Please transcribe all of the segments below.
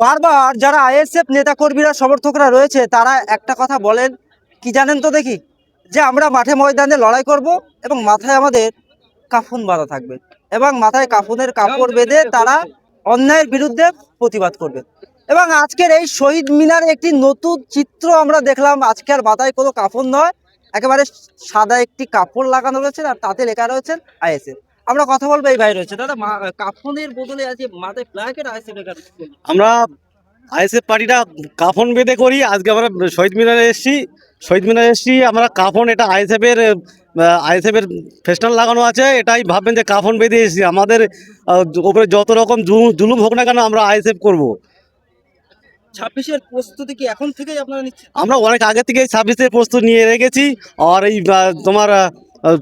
বারবার যারা আইএসএফ নেতাকর্মীরা, সমর্থকরা রয়েছে, তারা একটা কথা বলেন। কি জানেন তো দেখি? যে আমরা মাঠে ময়দানে লড়াই করব এবং মাথায় আমাদের কাফুন বাঁধা থাকবে এবং মাথায় কাফুনের কাপড় বেঁধে তারা অন্যায়ের বিরুদ্ধে প্রতিবাদ করবে। এবং আজকের এই শহীদ মিনারে একটি নতুন চিত্র আমরা দেখলাম। আজকে আর মাথায় কোনো কাফন নয়। একেবারে সাদা একটি কাপড় লাগানো রয়েছে আর তাতে লেখা রয়েছে আইএসএফ। আমরা কথা বলব এই ভাই রয়েছে। দাদা কাফনের বদলে আছে মাথায় প্লাকেট লেখা আমরা আইএসএফ পার্টিটা কাফন বেঁধে করি। আজকে আমরা শহীদ মিনারে এসেছি। শহীদ মিনারে এসেছি আমরা কাফন এটা আইএসএফের আইএসএফের ফেস্টান লাগানো আছে। এটাই ভাববেন যে কাফন বেঁধে এসেছি। আমাদের ওপরে যত রকম জুলুম- হোক না কেন আমরা আইএসএফ করব। ছাব্বিশের প্রস্তুতি কি এখন থেকেই আপনারা নিচ্ছেন? আমরা অনেক আগে থেকে ছাব্বিশের প্রস্তুতি নিয়ে রেখেছি। আর এই তোমার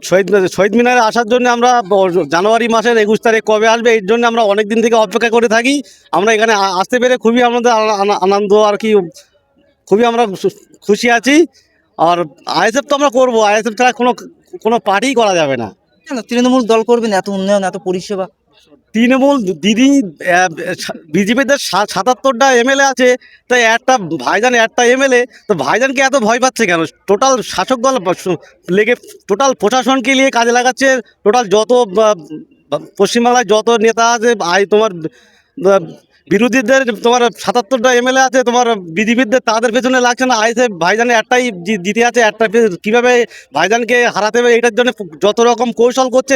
শহীদ শহীদ মিনারে আসার জন্য আমরা জানুয়ারি মাসের একুশ তারিখ কবে আসবে এর জন্য আমরা অনেক দিন থেকে অপেক্ষা করে থাকি। আমরা এখানে আসতে পেরে খুবই আমাদের আনা- আনা- আনন্দ আর কি, খুবই আমরা খুশি আছি। আর আইএসএফ তো আমরা করব, আইএসএফ ছাড়া কোনো কোনো পার্টিই করা যাবে না। তৃণমূল দল করবেন এত উন্নয়ন, এত পরিষেবা। তৃণমূল দিদি বিজেপিদের সাতাত্তরটা এমএলএ আছে, তাই একটা ভাইজান, একটা এমএলএ, তো ভাইজানকে এত ভয় পাচ্ছে কেন? টোটাল শাসক দল লেগে, টোটাল প্রশাসনকে নিয়ে কাজে লাগাচ্ছে, টোটাল যত পশ্চিমবাংলায় যত নেতা আছে তোমার বিরোধীদের তোমার সাতাত্তরটা এমএলএ আছে, তোমার বিজেপিদের তাদের পেছনে লাগছে না। আইসে ভাইজানে একটাই জিতে আছে, একটা কীভাবে ভাইজানকে হারাতে হবে এটার জন্য যত রকম কৌশল করছে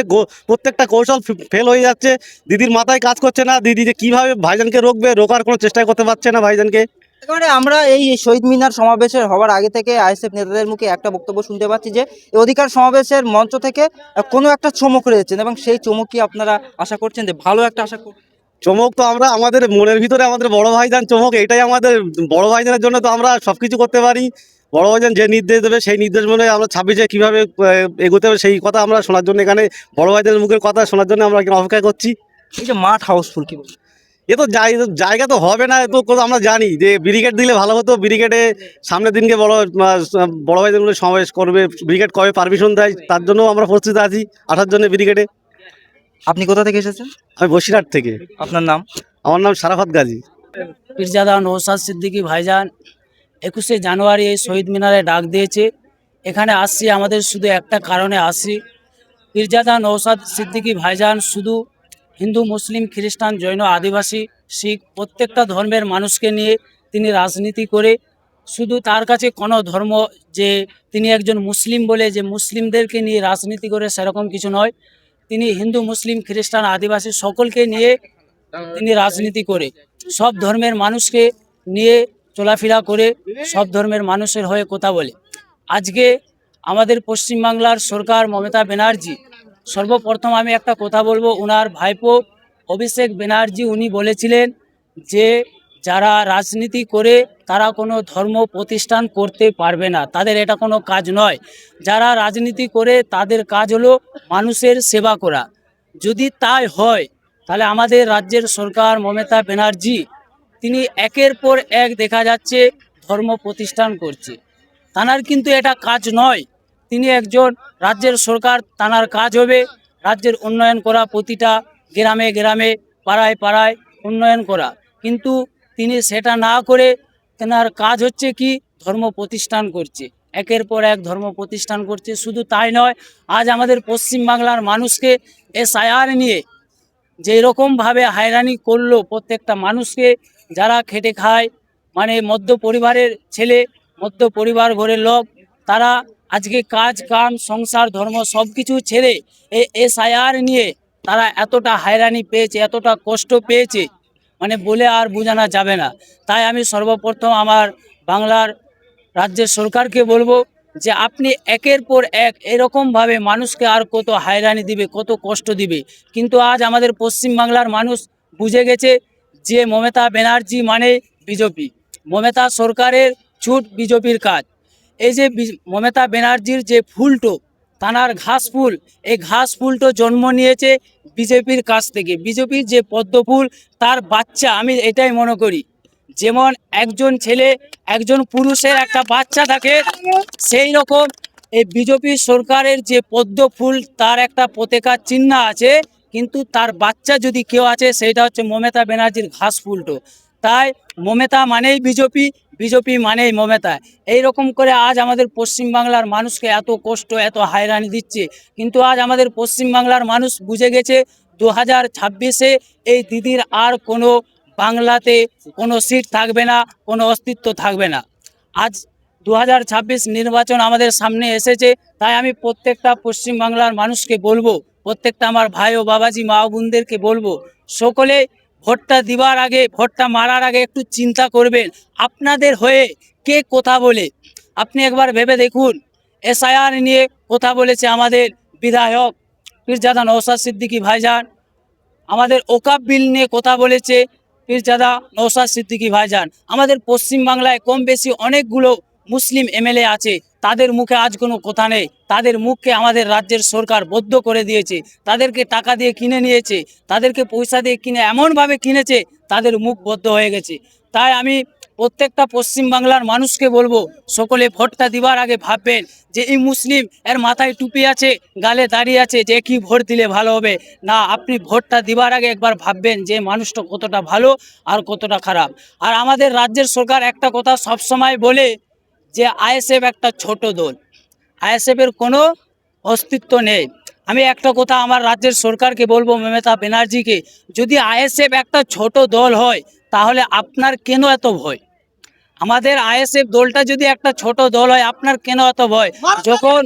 প্রত্যেকটা কৌশল ফেল হয়ে যাচ্ছে। দিদির মাথায় কাজ করছে না, দিদি যে কীভাবে ভাইজানকে রোকবে, রোকার কোনো চেষ্টাই করতে পারছে না ভাইজানকে। একেবারে আমরা এই শহীদ মিনার সমাবেশের হওয়ার আগে থেকে আইএসএফ নেতাদের মুখে একটা বক্তব্য শুনতে পাচ্ছি যে অধিকার সমাবেশের মঞ্চ থেকে কোনো একটা চমক রয়েছেন এবং সেই চমক কি আপনারা আশা করছেন যে, ভালো একটা আশা করছেন চমক তো আমরা আমাদের মনের ভিতরে আমাদের বড় ভাইজান চমক এটাই আমাদের বড় ভাইজানের জন্য তো আমরা সব কিছু করতে পারি। বড় ভাইজান যে নির্দেশ দেবে সেই নির্দেশ মনে আমরা ছাব্বিশে কীভাবে এগোতে হবে সেই কথা আমরা শোনার জন্য এখানে বড় ভাইদের মুখের কথা শোনার জন্য আমরা এখানে অপেক্ষা করছি। এই যে মাঠ হাউসফুল কি বলব এ তো জায়- জায়গা তো হবে না তো আমরা জানি যে ব্রিগেড দিলে ভালো হতো ব্রিগেডে সামনের দিনকে বড় বড় ভাইদের সমাবেশ করবে ব্রিগেড কবে পারমিশন দেয় তার জন্য আমরা প্রস্তুত আছি আসার জন্য ব্রিগেডে। আপনি কোথা থেকে এসেছেন? আমি বসিরহাট থেকে। আপনার নাম? আমার নাম সারাফত গাজী। পীরজাদা নৌসাদ সিদ্দিকী ভাইজান একুশে জানুয়ারি এই শহীদ মিনারে ডাক দিয়েছে। এখানে আসছি আমাদের শুধু একটা কারণে আসছি। পীরজাদা নৌসাদ সিদ্দিকী ভাইজান শুধু হিন্দু মুসলিম খ্রিস্টান জৈন আদিবাসী শিখ প্রত্যেকটা ধর্মের মানুষকে নিয়ে তিনি রাজনীতি করে শুধু তার কাছে কোনো ধর্ম যে তিনি একজন মুসলিম বলে যে মুসলিমদেরকে নিয়ে রাজনীতি করে সেরকম কিছু নয়। তিনি হিন্দু, মুসলিম, খ্রিস্টান, আদিবাসী সকলকে নিয়ে তিনি রাজনীতি করে। সব ধর্মের মানুষকে নিয়ে চলাফেরা করে সব ধর্মের মানুষের হয়ে কথা বলে। আজকে আমাদের পশ্চিমবাংলার সরকার মমতা ব্যানার্জি, সর্বপ্রথম আমি একটা কথা বলব ওনার ভাইপো অভিষেক ব্যানার্জি উনি বলেছিলেন যে যারা রাজনীতি করে তারা কোনো ধর্ম প্রতিষ্ঠান করতে পারবে না। তাদের এটা কোনো কাজ নয়। যারা রাজনীতি করে তাদের কাজ হলো মানুষের সেবা করা। যদি তাই হয়, তাহলে আমাদের রাজ্যের সরকার মমতা ব্যানার্জি, তিনি একের পর এক দেখা যাচ্ছে ধর্ম প্রতিষ্ঠান করছে। তানার কিন্তু এটা কাজ নয়। তিনি একজন রাজ্যের সরকার, তানার কাজ হবে রাজ্যের উন্নয়ন করা, প্রতিটা গ্রামে গ্রামে, পাড়ায় পাড়ায় উন্নয়ন করা। কিন্তু তিনি সেটা না করে তেনার কাজ হচ্ছে কি ধর্ম প্রতিষ্ঠান করছে। একের পর এক ধর্ম প্রতিষ্ঠান করছে। শুধু তাই নয়, আজ আমাদের পশ্চিমবাংলার মানুষকে এসআইআর নিয়ে যে রকমভাবে হয়রানি করল প্রত্যেকটা মানুষকে, যারা খেটে খায় মানে মধ্য পরিবারের ছেলে, মধ্য পরিবার ঘরের লোক, তারা আজকে কাজ, কাম, সংসার, ধর্ম সব কিছু ছেড়ে এই এসআইআর নিয়ে তারা এতটা হয়রানি পেয়েছে, এতটা কষ্ট পেয়েছে। মানে বলে আর বোঝানো যাবে না। তাই আমি সর্বপ্রথম আমার বাংলার রাজ্যের সরকারকে বলব যে আপনি একের পর এক এরকমভাবে মানুষকে আর কত হায়রানি দিবে, কত কষ্ট দিবে। কিন্তু আজ আমাদের পশ্চিমবাংলার মানুষ বুঝে গেছে যে মমতা ব্যানার্জি মানে বিজেপি। মমতা সরকারের ছুট বিজেপির কাজ। এই যে মমতা ব্যানার্জির যে ফুলটো তানার ঘাস ফুল। এই ঘাস ফুলটো জন্ম নিয়েছে বিজেপির কাছ থেকে। বিজেপির যে পদ্মফুল, তার বাচ্চা, আমি এটাই মনে করি। যেমন একজন ছেলে, একজন পুরুষের একটা বাচ্চা থাকে, সেই রকম এই বিজেপি সরকারের যে পদ্ম ফুল তার একটা পতাকা চিহ্ন আছে। কিন্তু তার বাচ্চা যদি কেউ আছে সেটা হচ্ছে মমতা ব্যানার্জির ঘাস ফুলটো। তাই মমতা মানেই বিজেপি বিজেপি মানেই মমতা। এই রকম করে আজ আমাদের পশ্চিমবাংলার মানুষকে এত কষ্ট, এত হয়রানি দিচ্ছে। কিন্তু আজ আমাদের পশ্চিমবাংলার মানুষ বুঝে গেছে দু হাজার ছাব্বিশে এই দিদির আর কোনো বাংলাতে কোনো সিট থাকবে না, কোনো অস্তিত্ব থাকবে না। আজ দু হাজার ছাব্বিশ নির্বাচন আমাদের সামনে এসেছে, তাই আমি প্রত্যেকটা পশ্চিমবাংলার মানুষকে বলব, প্রত্যেকটা আমার ভাই ও বাবাজি, মা বোনদেরকে বলব, সকলে ভোটটা দিবার আগে, ভোটটা মারার আগে একটু চিন্তা করবেন। আপনাদের হয়ে কে কথা বলে? আপনি একবার ভেবে দেখুন। এসআইআর নিয়ে কথা বলেছে আমাদের বিধায়ক পীরজাদা নৌসাদ সিদ্দিকী ভাইজান। আমাদের ওকাপ বিল নিয়ে কথা বলেছে পীরজাদা নৌসাদ সিদ্দিকী ভাইজান। আমাদের পশ্চিমবাংলায় কম বেশি অনেকগুলো মুসলিম এমএলএ আছে। তাদের মুখে আজ কোনো কথা নেই। তাদের মুখকে আমাদের রাজ্যের সরকার বদ্ধ করে দিয়েছে। তাদেরকে টাকা দিয়ে কিনে নিয়েছে। তাদেরকে পয়সা দিয়ে কিনে, এমনভাবে কিনেছে, তাদের মুখ বদ্ধ হয়ে গেছে। তাই আমি প্রত্যেকটা পশ্চিমবাংলার মানুষকে বলব, সকলে ভোটটা দিবার আগে ভাববেন যে এই মুসলিম এর মাথায় টুপি আছে, গালে দাঁড়িয়ে আছে, যে কি ভোট দিলে ভালো হবে। না, আপনি ভোটটা দিবার আগে একবার ভাববেন যে মানুষটা কতটা ভালো আর কতটা খারাপ। আর আমাদের রাজ্যের সরকার একটা কথা সবসময় বলে যে আইএসএফ একটা ছোট দল। আইএসএফের কোনো অস্তিত্ব নেই। আমি একটা কথা আমার রাজ্যের সরকারকে বলব, মমতা ব্যানার্জিকে, যদি আইএসএফ একটা ছোট দল হয়, তাহলে আপনার কেন এত ভয়? আমাদের আইএসএফ দলটা যদি একটা ছোট দল হয়, আপনার কেন এত ভয়? যখন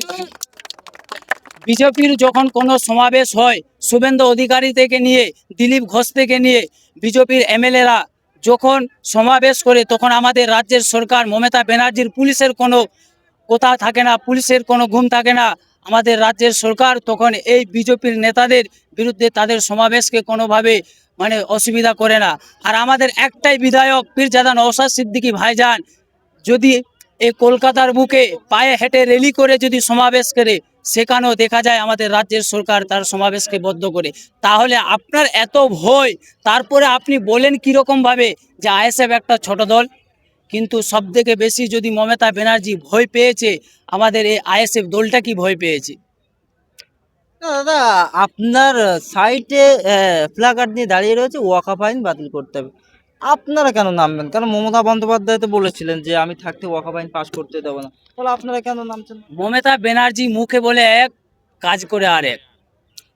বিজেপির যখন কোনো সমাবেশ হয়, শুভেন্দু অধিকারী থেকে নিয়ে, দিলীপ ঘোষ থেকে নিয়ে, বিজেপির এমএলএরা যখন সমাবেশ করে, তখন আমাদের রাজ্যের সরকার, মমতা ব্যানার্জির পুলিশের কোনো কথা থাকে না, পুলিশের কোনো ঘুম থাকে না। আমাদের রাজ্যের সরকার তখন এই বিজেপির নেতাদের বিরুদ্ধে তাদের সমাবেশকে কোনোভাবে মানে অসুবিধা করে না। আর আমাদের একটাই বিধায়ক পীরজাদান অসাদ সিদ্দিকী ভাইজান যদি এই কলকাতার বুকে পায়ে হেঁটে রেলি করে যদি সমাবেশ করে, সেখানেও দেখা যায় আমাদের রাজ্যের সরকার তার সমাবেশকে বদ্ধ করে। তাহলে আপনার এত ভয়, তারপরে আপনি বলেন কীরকমভাবে যে আইএসএফ একটা ছোট দল? কিন্তু সবথেকে বেশি যদি মমতা ব্যানার্জি ভয় পেয়েছে, আমাদের এই আইএসএফ দলটা কি ভয় পেয়েছে? দাদা, আপনার সাইটে ফ্ল্যাকার্ড নিয়ে দাঁড়িয়ে রয়েছে, ওয়াকাফ আইন বাতিল করতে হবে। আপনারা কেন নামবেন? কারণ মমতা বন্দ্যোপাধ্যায় তো বলেছিলেন যে আমি থাকতে ওয়াকা আইন পাশ করতে দেবো না। তাহলে আপনারা কেন নামছেন? মমতা ব্যানার্জি মুখে বলে এক, কাজ করে আর এক।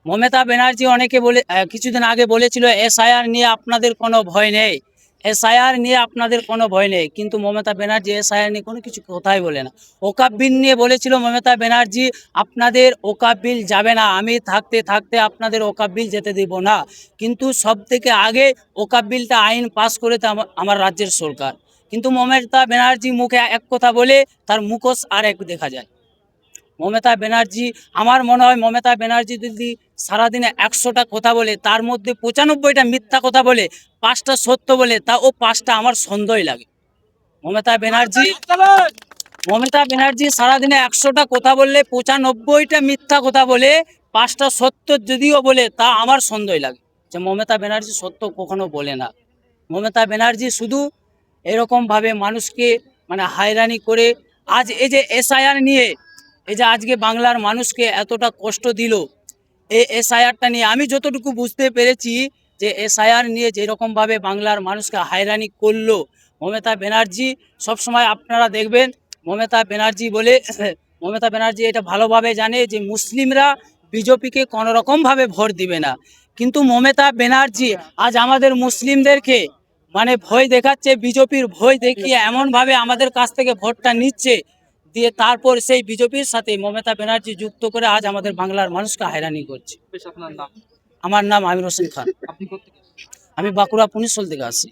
মমতা ব্যানার্জি অনেকে বলে কিছুদিন আগে বলেছিল, এসআইআর নিয়ে আপনাদের কোনো ভয় নেই। এসআইআর নিয়ে আপনাদের কোনো ভয় নেই। কিন্তু মমতা ব্যানার্জি এসআইআর নিয়ে কোনো কিছু কথাই বলে না। ওকাপ বিল নিয়ে বলেছিল মমতা ব্যানার্জি, আপনাদের ওকাপ বিল যাবে না। আমি থাকতে থাকতে আপনাদের ওকাপ বিল যেতে দিব না। কিন্তু সব থেকে আগে ওকাপ বিলটা আইন পাস আমা- আমার রাজ্যের সরকার। কিন্তু মমতা ব্যানার্জি মুখে এক কথা বলে তার মুখোশ আর এক দেখা যায়। মমতা ব্যানার্জি, আমার মনে হয় মমতা ব্যানার্জি যদি সারাদিনে একশোটা কথা বলে, তার মধ্যে পঁচানব্বইটা মিথ্যা কথা বলে, পাঁচটা সত্য বলে, তা ও পাঁচটা আমার সন্দেহই লাগে। মমতা ব্যানার্জি মমতা ব্যানার্জি সারাদিনে একশোটা কথা বললে, পঁচানব্বইটা মিথ্যা কথা বলে, পাঁচটা সত্য যদিও বলে, তা আমার সন্দেহ লাগে। যে মমতা ব্যানার্জি সত্য কখনো বলে না। মমতা ব্যানার্জি শুধু এরকমভাবে মানুষকে মানে হায়রানি করে, আজ এই যে এসআইআর নিয়ে এই যে আজকে বাংলার মানুষকে এতটা কষ্ট দিল, এই এসআইআরটা নিয়ে আমি যতটুকু বুঝতে পেরেছি যে এসআইআর নিয়ে যেরকমভাবে বাংলার মানুষকে হায়রানি করল মমতা ব্যানার্জি, সবসময় আপনারা দেখবেন মমতা ব্যানার্জি বলে, মমতা ব্যানার্জি এটা ভালোভাবে জানে যে মুসলিমরা বিজেপিকে কোনো রকমভাবে ভোট দিবে না। কিন্তু মমতা ব্যানার্জি আজ আমাদের মুসলিমদেরকে মানে ভয় দেখাচ্ছে, বিজেপির ভয় দেখিয়ে এমনভাবে আমাদের কাছ থেকে ভোটটা নিচ্ছে দিয়ে তারপর সেই বিজেপির সাথে মমতা ব্যানার্জি যুক্ত করে আজ আমাদের বাংলার মানুষকে হয়রানি করছে। আমার নাম আমির হোসেন খান। আমি বাঁকুড়া পুনিশল থেকে আসি।